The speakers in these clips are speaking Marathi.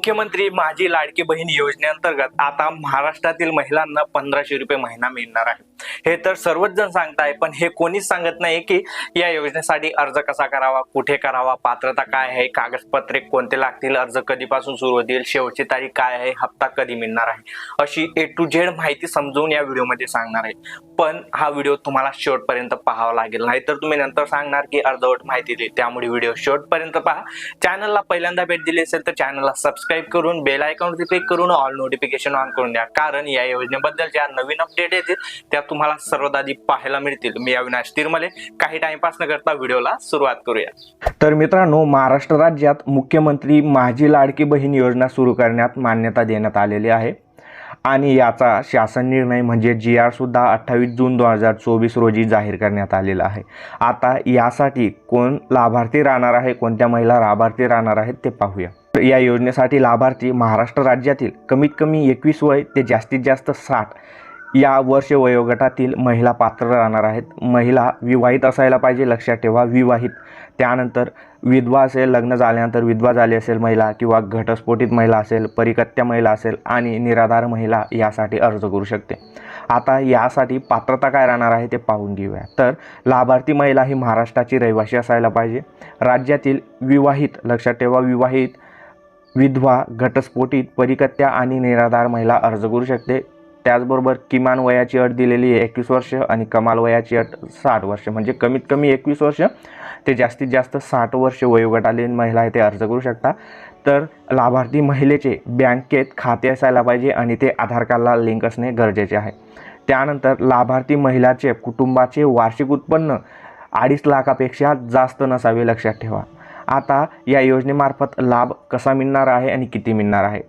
मुख्यमंत्री माझी लाडकी बहीण योजनेअंतर्गत आता महाराष्ट्रातील महिलांना पंधराशे रुपये महिना मिळणार आहे. हे तर सर्वच जण सांगताय पण हे कोणीच सांगत नाही की या योजनेसाठी अर्ज कसा करावा कुठे करावा पात्रता काय आहे कागदपत्रे कोणते लागतील अर्ज कधीपासून सुरू होतील शेवटची तारीख काय आहे हप्ता कधी मिळणार आहे? अशी ए टू झेड माहिती समजून या व्हिडिओमध्ये सांगणार आहे. पण हा व्हिडिओ तुम्हाला शेवटपर्यंत पाहावा लागेल. नाहीतर तुम्ही नंतर सांगणार की अर्धवट माहिती दिली. त्यामुळे व्हिडिओ शेवटपर्यंत पहा. चॅनलला पहिल्यांदा भेट दिली असेल तर चॅनलला सबस्क्राईब करून बेल आयकॉनवरती क्लिक करून ऑल नोटिफिकेशन ऑन करून द्या. कारण या योजनेबद्दल ज्या नवीन अपडेट येतील त्या तुम्हाला सर्वात आधी पाहायला मिळतील. मी अविनाश तिरमले. काही टाइमपास न करता व्हिडिओला सुरुवात करूया. तर मित्रांनो महाराष्ट्र राज्यात मुख्यमंत्री माझी लाडकी बहीण योजना सुरू करण्यात मान्यता देण्यात आलेली आहे. आणि याचा शासन निर्णय म्हणजे जी आर सुद्धा अठ्ठावीस जून दोन हजार चोवीस रोजी जाहीर करण्यात आलेला आहे. आता यासाठी कोण लाभार्थी राहणार आहे कोणत्या महिला लाभार्थी राहणार आहेत ते पाहूया. या योजनेसाठी लाभार्थी महाराष्ट्र राज्यातील कमीत कमी एकवीस वय ते जास्तीत जास्त साठ या वर्ष वयोगटातील महिला पात्र राहणार आहेत. महिला विवाहित असायला पाहिजे लक्षात ठेवा. विवाहित. त्यानंतर विधवा असेल लग्न झाल्यानंतर विधवा झाली असेल महिला किंवा घटस्फोटित महिला असेल परिकत्या महिला असेल आणि निराधार महिला यासाठी अर्ज करू शकते. आता यासाठी पात्रता काय राहणार आहे ते पाहून घेऊया. तर लाभार्थी महिला ही महाराष्ट्राची रहिवासी असायला पाहिजे. राज्यातील विवाहित लक्षात ठेवा विवाहित विधवा घटस्फोटित परिकत्या आणि निराधार महिला अर्ज करू शकते. त्याचबरोबर किमान वयाची अट दिलेली आहे एकवीस वर्ष आणि कमाल वयाची अट साठ वर्ष. म्हणजे कमीत कमी एकवीस वर्ष. ते जास्तीत जास्त साठ वर्ष वयोगटालीन महिला आहे ते अर्ज करू शकता. तर लाभार्थी महिलेचे बँकेत खाते असायला पाहिजे आणि ते आधार कार्डला लिंक असणे गरजेचे आहे. त्यानंतर लाभार्थी महिलाचे कुटुंबाचे वार्षिक उत्पन्न अडीच लाखापेक्षा जास्त नसावे लक्षात ठेवा. आता या योजनेमार्फत लाभ कसा मिळणार आहे आणि किती मिळणार आहे?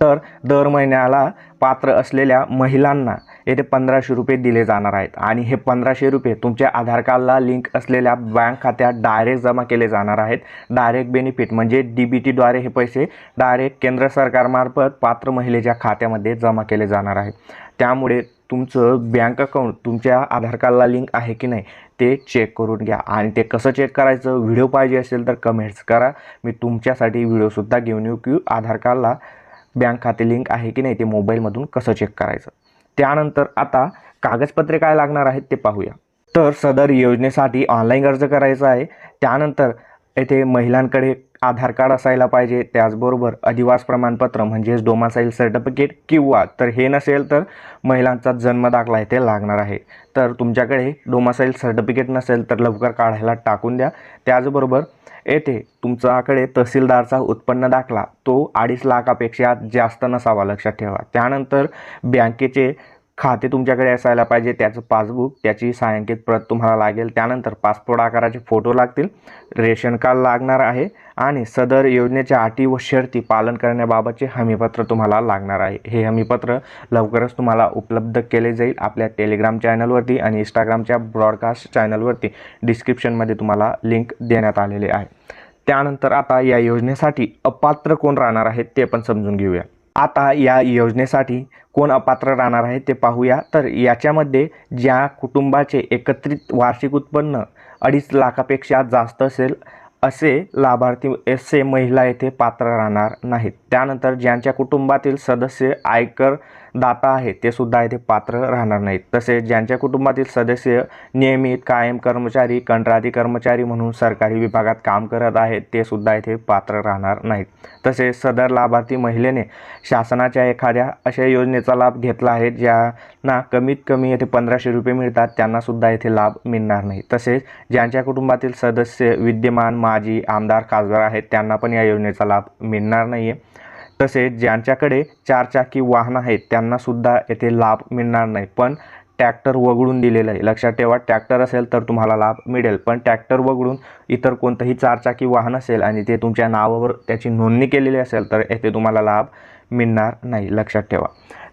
तर दर महिन्याला पात्र असलेल्या महिलांना येथे पंधराशे रुपये दिले जाणार आहेत. आणि हे पंधराशे रुपये तुमच्या आधार कार्डला लिंक असलेल्या बँक खात्यात डायरेक्ट जमा केले जाणार आहेत. डायरेक्ट बेनिफिट म्हणजे डी बी टीद्वारे हे पैसे डायरेक्ट केंद्र सरकारमार्फत पात्र महिलेच्या खात्यामध्ये जमा केले जाणार आहेत. त्यामुळे तुमचं बँक अकाउंट तुमच्या आधार कार्डला लिंक आहे की नाही ते चेक करून घ्या. आणि ते कसं चेक करायचं व्हिडिओ पाहिजे असेल तर कमेंट्स करा. मी तुमच्यासाठी व्हिडिओसुद्धा घेऊन येऊ की आधार कार्डला बँक खाते लिंक आहे की नाही ते मोबाईलमधून कसं चेक करायचं? त्यानंतर आता कागदपत्रे काय लागणार आहेत ते पाहूया. तर सदर योजनेसाठी ऑनलाईन अर्ज करायचा आहे. त्यानंतर येथे महिलांकडे आधार कार्ड असायला पाहिजे त्याचबरोबर अधिवास प्रमाणपत्र म्हणजेच डोमासाईल सर्टिफिकेट किंवा तर हे नसेल तर महिलांचा जन्म दाखला आहे लागणार आहे. तर तुमच्याकडे डोमासाईल सर्टिफिकेट नसेल तर लवकर काढायला टाकून द्या. त्याचबरोबर येथे तुमच्याकडे तहसीलदारचा उत्पन्न दाखला तो अडीच लाखापेक्षा जास्त नसावा लक्षात ठेवा. त्यानंतर बँकेचे खाते तुमच्याकडे असायला पाहिजे त्याचं पासबुक त्याची सायंकित प्रत तुम्हाला लागेल त्यानंतर पासपोर्ट आकाराचे फोटो लागतील रेशन कार्ड लागणार आहे आणि सदर योजनेच्या अटी व शर्ती पालन करण्याबाबतचे हमीपत्र तुम्हाला लागणार आहे. हे हमीपत्र लवकरच तुम्हाला उपलब्ध केले जाईल आपल्या टेलिग्राम चॅनलवरती आणि इंस्टाग्रामच्या ब्रॉडकास्ट चॅनलवरती. डिस्क्रिप्शनमध्ये तुम्हाला लिंक देण्यात आलेले आहे. त्यानंतर आता या योजनेसाठी अपात्र कोण राहणार आहेत ते पण समजून घेऊया. आता या योजनेसाठी कोण अपात्र राहणार आहे ते पाहूया. तर याच्यामध्ये ज्या कुटुंबाचे एकत्रित वार्षिक उत्पन्न अडीच लाखापेक्षा जास्त असेल असे लाभार्थी असे महिला येथे पात्र राहणार नाहीत. त्यानंतर ज्यांच्या कुटुंबातील सदस्य आयकर दाता आहेत ते सुद्धा येथे पात्र राहणार नाहीत. तसेच ज्यांच्या कुटुंबातील सदस्य नियमित कायम कर्मचारी कंत्राटी कर्मचारी म्हणून सरकारी विभागात काम करत आहेत ते सुद्धा येथे पात्र राहणार नाहीत. तसेच सदर लाभार्थी महिलेने शासनाच्या एखाद्या अशा योजनेचा लाभ घेतला आहे ज्यांना कमीत कमी येथे पंधराशे रुपये मिळतात त्यांना सुद्धा येथे लाभ मिळणार नाही. तसेच ज्यांच्या कुटुंबातील सदस्य विद्यमान माजी आमदार खासदार आहेत त्यांना पण या योजनेचा लाभ मिळणार नाही आहे तसेच ज्यांच्याकडे चारचाकी वाहन आहेत त्यांनासुद्धा येथे लाभ मिळणार नाही. पण ट्रॅक्टर वगळून दिलेलं आहे. लक्षात ठेवा ट्रॅक्टर असेल तर तुम्हाला लाभ मिळेल पण ट्रॅक्टर वगळून इतर कोणतंही चारचाकी वाहन असेल आणि ते तुमच्या नावावर त्याची नोंदणी केलेली असेल तर येथे तुम्हाला लाभ मिळणार नाही. लक्षात ठेवा.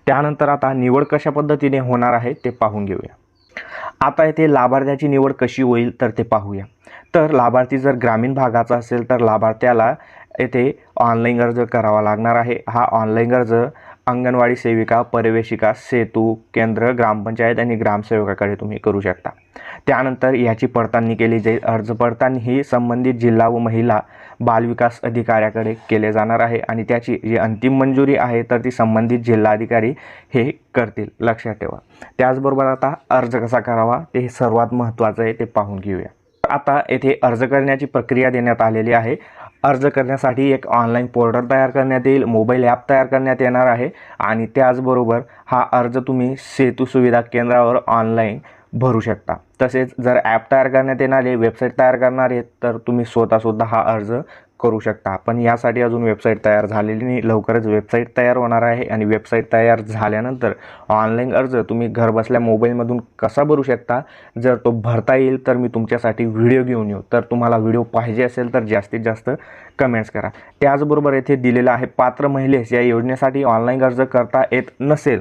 त्यानंतर आता निवड कशा पद्धतीने होणार आहे ते पाहून घेऊया. आता येथे लाभार्थ्याची निवड कशी होईल तर ते पाहूया. तर लाभार्थी जर ग्रामीण भागाचा असेल तर लाभार्थ्याला येथे ऑनलाईन अर्ज करावा लागणार आहे. हा ऑनलाईन अर्ज अंगणवाडी सेविका पर्यवेशिका सेतू केंद्र ग्रामपंचायत आणि ग्रामसेवकाकडे तुम्ही करू शकता. त्यानंतर याची पडताळणी केली जाईल. अर्ज पडताळणी ही संबंधित जिल्हा व महिला बालविकास अधिकाऱ्याकडे केले जाणार आहे आणि त्याची जी अंतिम मंजुरी आहे तर ती संबंधित जिल्हाधिकारी हे करतील. लक्षात ठेवा. त्याचबरोबर आता अर्ज कसा करावा ते हे सर्वात महत्त्वाचं आहे ते पाहून घेऊया. आता येथे अर्ज करण्याची प्रक्रिया देण्यात आलेली आहे. अर्ज करण्यासाठी एक ऑनलाईन पोर्टल तयार करण्यात येईल मोबाईल ॲप तयार करण्यात येणार आहे आणि त्याचबरोबर हा अर्ज तुम्ही सेतू सुविधा केंद्रावर ऑनलाईन भरू शकता. तसेच जर ॲप तयार करण्यात येणारे वेबसाईट तयार करणार आहेत तर तुम्ही स्वतःसुद्धा हा अर्ज करू शकता. पण यासाठी अजून वेबसाईट तयार झालेली नाही. लवकरच वेबसाईट तयार होणार आहे आणि वेबसाईट तयार झाल्यानंतर ऑनलाईन अर्ज तुम्ही घरबसल्या मोबाईलमधून कसा भरू शकता? जर तो भरता येईल तर मी तुमच्यासाठी व्हिडिओ घेऊन येऊ. तर तुम्हाला व्हिडिओ पाहिजे असेल तर जास्तीत जास्त कमेंट्स करा. त्याचबरोबर येथे दिलेलं आहे पात्र महिलेस. या योजनेसाठी ऑनलाईन अर्ज करता येत नसेल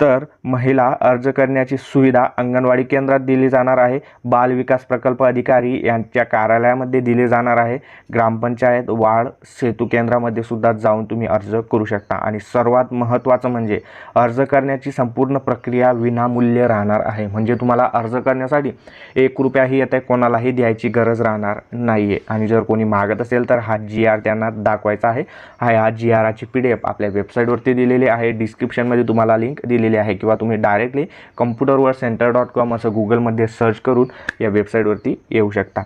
तर महिला अर्ज करण्याची सुविधा अंगणवाडी केंद्रात दिली जाणार आहे. बाल विकास प्रकल्प अधिकारी यांच्या कार्यालयामध्ये दिले जाणार आहे. ग्रामपंचायत वाढ सेतू केंद्रामध्ये सुद्धा जाऊन तुम्ही अर्ज करू शकता. आणि सर्वात महत्त्वाचं म्हणजे अर्ज करण्याची संपूर्ण प्रक्रिया विनामूल्य राहणार आहे. म्हणजे तुम्हाला अर्ज करण्यासाठी एक रुपयाही येते कोणालाही द्यायची गरज राहणार नाही आहे आणि जर कोणी मागत असेल तर हा जी आर त्यांना दाखवायचा आहे. हा या जी आरची पी डी एफ आपल्या वेबसाईटवरती दिलेली आहे. डिस्क्रिप्शनमध्ये तुम्हाला लिंक दिलेली आहे किंवा तुम्ही डायरेक्टली कम्प्युटरवर सेंटर डॉट कॉम असं गुगलमध्ये सर्च करून या वेबसाईटवरती येऊ शकता.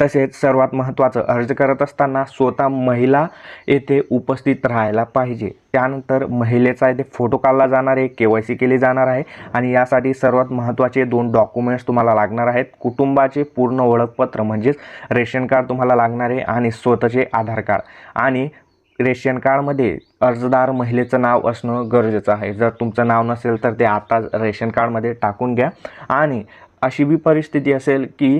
तसेच सर्वात महत्त्वाचं अर्ज करत असताना स्वतः महिला येथे उपस्थित राहायला पाहिजे. त्यानंतर महिलेचा येथे फोटो काढला जाणार आहे के वाय सी केली जाणार आहे आणि यासाठी सर्वात महत्त्वाचे दोन डॉक्युमेंट्स तुम्हाला लागणार आहेत. कुटुंबाचे पूर्ण ओळखपत्र म्हणजेच रेशन कार्ड तुम्हाला लागणार आहे आणि स्वतःचे आधार कार्ड. आणि रेशन कार्डमध्ये अर्जदार महिलेचं नाव असणं गरजेचं आहे. जर तुमचं नाव नसेल तर ते आता रेशन कार्डमध्ये टाकून घ्या. आणि अशी बी परिस्थिती असेल की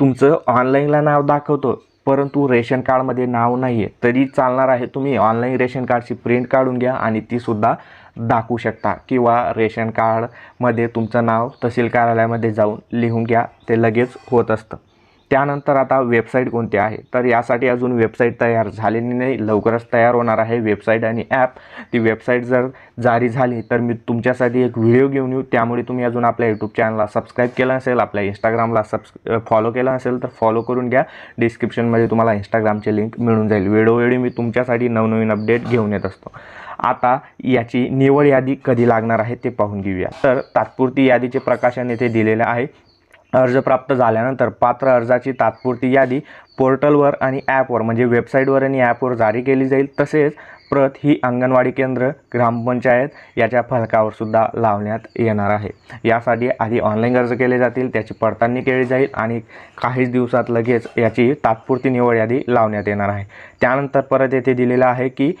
तुमचं ऑनलाईनला नाव दाखवतो परंतु रेशन कार्डमध्ये नाव नाही आहे तरी चालणार आहे. तुम्ही ऑनलाईन रेशन कार्डची प्रिंट काढून घ्या आणि तीसुद्धा दाखवू शकता. किंवा रेशन कार्डमध्ये तुमचं नाव तहसील कार्यालयामध्ये जाऊन लिहून घ्या ते लगेच होत असतं. त्यानंतर आता वेबसाईट कोणती आहे? तर यासाठी अजून वेबसाईट तयार झालेली नाही. लवकरच तयार होणार आहे वेबसाईट आणि ॲप ती वेबसाईट जर जारी झाली तर मी तुमच्यासाठी एक व्हिडिओ घेऊन येऊ. त्यामुळे तुम्ही अजून आपल्या यूट्यूब चॅनलला सबस्क्राईब केलं असेल आपल्या इंस्टाग्रामला सबस् फॉलो केलं असेल तर फॉलो करून घ्या. डिस्क्रिप्शनमध्ये तुम्हाला इंस्टाग्रामचे लिंक मिळून जाईल. वेळोवेळी मी तुमच्यासाठी नवनवीन अपडेट घेऊन येत असतो. आता याची निवड यादी कधी लागणार आहे ते पाहून घेऊया. तर तात्पुरती यादीचे प्रकाशन येथे दिलेले आहे. अर्ज प्राप्त झाल्यानंतर पात्र अर्जाची तात्पुरती यादी पोर्टलवर आणि ॲपवर म्हणजे वेबसाईटवर आणि ॲपवर जारी केली जाईल. तसेच प्रत ही अंगणवाडी केंद्र ग्रामपंचायत याच्या फलकावर सुद्धा लावण्यात येणार आहे. यासाठी आधी ऑनलाईन अर्ज केले जातील त्याची पडताळणी केली जाईल आणि काहीच दिवसात लगेच याची तात्पुरती निवड यादी लावण्यात येणार आहे. त्यानंतर परत येथे दिलेलं आहे की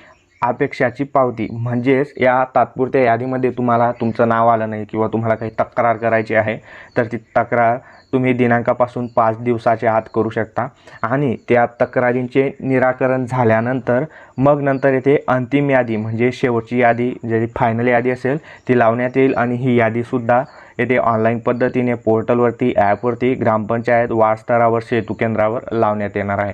अपेक्षाची पावती. म्हणजेच या तात्पुरत्या यादीमध्ये तुम्हाला तुमचं नाव आलं नाही किंवा तुम्हाला काही तक्रार करायची आहे तर ती तक्रार तुम्ही दिनांकापासून पाच दिवसाच्या आत करू शकता. आणि त्या तक्रारींचे निराकरण झाल्यानंतर मग नंतर येथे अंतिम यादी म्हणजे शेवटची यादी जी फायनल यादी असेल ती लावण्यात येईल. आणि ही यादीसुद्धा येथे ऑनलाईन पद्धतीने पोर्टलवरती ॲपवरती ग्रामपंचायत वार्ड स्तरावर सेतू केंद्रावर लावण्यात येणार आहे.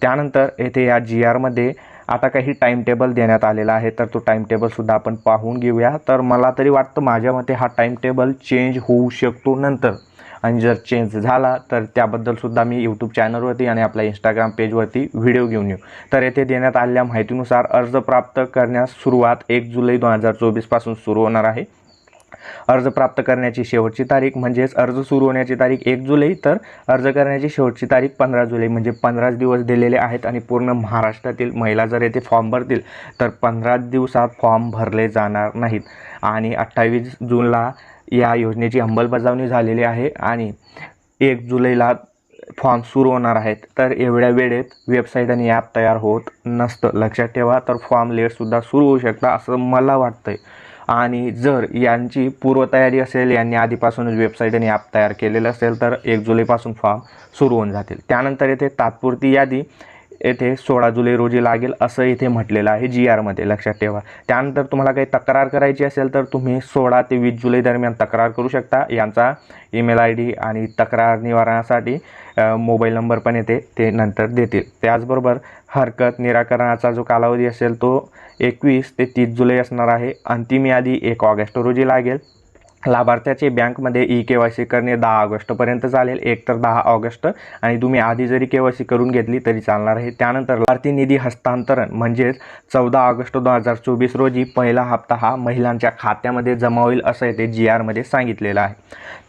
त्यानंतर येथे या जी आरमध्ये आता काही टाईम टेबल देण्यात आलेला आहे तर तो टाईम टेबलसुद्धा आपण पाहून घेऊया. तर मला तरी वाटतं माझ्या मते हा टाईम टेबल चेंज होऊ शकतो नंतर. आणि जर चेंज झाला तर त्याबद्दलसुद्धा मी यूट्यूब चॅनलवरती आणि आपल्या इंस्टाग्राम पेजवरती व्हिडिओ घेऊन येऊ. तर येथे देण्यात आलेल्या माहितीनुसार अर्ज प्राप्त करण्यास सुरुवात एक जुलै दोन हजार चोवीसपासून सुरू होणार आहे. अर्ज प्राप्त करण्याची शेवटची तारीख म्हणजेच अर्ज सुरू होण्याची तारीख एक जुलै तर अर्ज करण्याची शेवटची तारीख पंधरा जुलै म्हणजे पंधराच दिवस दिलेले आहेत आणि पूर्ण महाराष्ट्रातील महिला जर येथे फॉर्म भरतील तर पंधरा दिवसात फॉर्म भरले जाणार नाहीत. आणि अठ्ठावीस जूनला या योजनेची अंमलबजावणी झालेली आहे आणि एक जुलैला फॉर्म सुरू होणार आहेत. तर एवढ्या वेळेत वेबसाईट आणि ॲप तयार होत नसतं. लक्षात ठेवा तर फॉर्म लेटसुद्धा सुरू होऊ शकता असं मला वाटतं आहे आणि जर यांची पूर्वतयारी असेल यांनी आधीपासूनच वेबसाईट आणि ॲप तयार केलेलं असेल तर एक जुलैपासून फॉर्म सुरू होऊन जातील. त्यानंतर येथे तात्पुरती यादी येथे सोळा जुलै रोजी लागेल असं इथे म्हटलेलं आहे जी आरमध्ये लक्षात ठेवा. त्यानंतर तुम्हाला काही तक्रार करायची असेल तर तुम्ही सोळा ते वीस जुलै दरम्यान तक्रार करू शकता. यांचा ईमेल आय डी आणि तक्रार निवारणासाठी मोबाईल नंबर पण येते ते नंतर देतील. त्याचबरोबर हरकत निराकरणाचा जो कालावधी असेल तो एकवीस ते तीस जुलै असणार आहे. अंतिम यादी एक ऑगस्ट रोजी लागेल. लाभार्थ्याचे बँकमध्ये ई के वाय सी करणे दहा ऑगस्टपर्यंत चालेल एक तर दहा ऑगस्ट. आणि तुम्ही आधी जरी के वाय सी करून घेतली तरी चालणार आहे. त्यानंतर लाभार्थी निधी हस्तांतरण म्हणजेच चौदा ऑगस्ट दोन हजार चोवीस रोजी पहिला हप्ता हा महिलांच्या खात्यामध्ये जमा होईल असं येथे जी आरमध्ये सांगितलेलं आहे.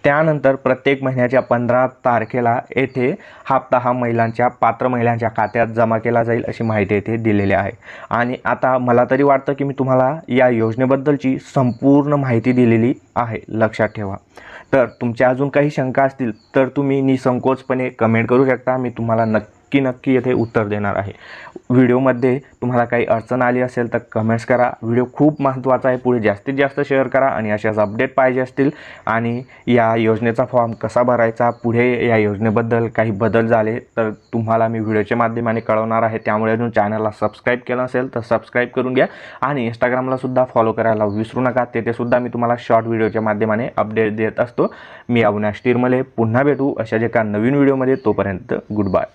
त्यानंतर प्रत्येक महिन्याच्या पंधरा तारखेला येथे हप्ता हा महिलांच्या पात्र महिलांच्या खात्यात जमा केला जाईल अशी माहिती येथे दिलेली आहे. आणि आता मला तरी वाटतं की मी तुम्हाला या योजनेबद्दलची संपूर्ण माहिती दिलेली आहे. लक्षात ठेवा. तर तुमच्या अजून काही शंका असतील तर तुम्ही निसंकोचपणे कमेंट करू शकता. मी तुम्हाला नक्की नक्की येथे उत्तर देणार आहे. व्हिडिओमध्ये तुम्हाला काही अडचण आली असेल तर कमेंट्स करा. व्हिडिओ खूप महत्त्वाचा आहे. पुढे जास्तीत जास्त शेअर करा आणि अशाच अपडेट पाहिजे असतील. आणि या योजनेचा फॉर्म कसा भरायचा? पुढे या योजनेबद्दल काही बदल झाले तर तुम्हाला मी व्हिडिओच्या माध्यमाने कळवणार आहे. त्यामुळे अजून चॅनलला सबस्क्राईब केलं असेल तर सबस्क्राईब करून घ्या. आणि इंस्टाग्रामला सुद्धा फॉलो करायला विसरू नका. तेथेसुद्धा मी तुम्हाला शॉर्ट व्हिडिओच्या माध्यमाने अपडेट देत असतो. मी अविनाश तिरमले. पुन्हा भेटू अशाच एका नवीन व्हिडिओमध्ये. तोपर्यंत गुड बाय